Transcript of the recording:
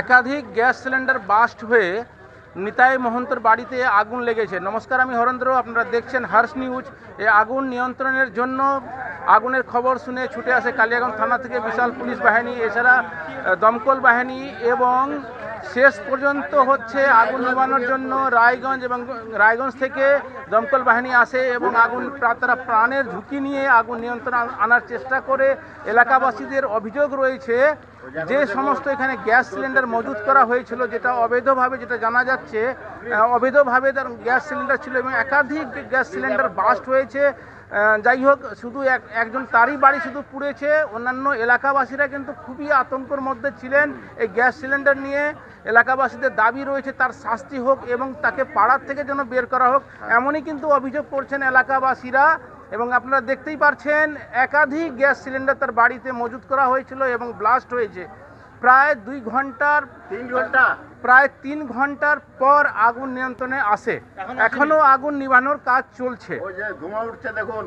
একাধিক gas cylinder burst হয়ে নিতাই মহন্তর বাড়িতে আগুন লেগেছে। নমস্কার, আমি হরেন্দ্র। আপনারা দেখছেন হার্স নিউজ। এই আগুন নিয়ন্ত্রণের জন্য আগুনের খবর শুনে ছুটে আসে কালিয়াগঞ্জ থানা থেকে বিশাল পুলিশ বাহিনী, এছাড়া দমকল বাহিনী এবং শেষ পর্যন্ত হচ্ছে আগুন নেবানোর জন্য রায়গঞ্জ এবং রায়গঞ্জ থেকে দমকল বাহিনী আসে এবং আগুন তারা প্রাণের ঝুঁকি নিয়ে আগুন নিয়ন্ত্রণ আনার চেষ্টা করে। এলাকাবাসীদের অভিযোগ রয়েছে যে সমস্ত এখানে গ্যাস সিলিন্ডার মজুত করা হয়েছিল, যেটা অবৈধভাবে যেটা জানা যাচ্ছে অবৈধভাবে তার গ্যাস সিলিন্ডার ছিল এবং একাধিক গ্যাস সিলিন্ডার বাস্ট হয়েছে। যাই হোক, শুধু এক একজন তারই বাড়ি শুধু পুড়েছে। অন্যান্য এলাকাবাসীরা কিন্তু খুবই আতঙ্কর মধ্যে ছিলেন এই গ্যাস সিলিন্ডার নিয়ে। এলাকাবাসীদের দাবি রয়েছে তার শাস্তি হোক এবং তাকে পাড়ার থেকে যেন বের করা হোক। এমনই কিন্তু অভিযোগ করছেন এলাকাবাসীরা এবং আপনারা দেখতেই পারছেন একাধিক গ্যাস সিলিন্ডার তার বাড়িতে মজুত করা হয়েছিল এবং ব্লাস্ট হয়েছে। প্রায় দুই ঘণ্টার তিন ঘণ্টা? প্রায় তিন ঘণ্টার পর আগুন নিয়ন্ত্রণে আসে। এখনও এখনও আগুন নিভানোর কাজ চলছে। ধোঁয়া উঠছে দেখুন।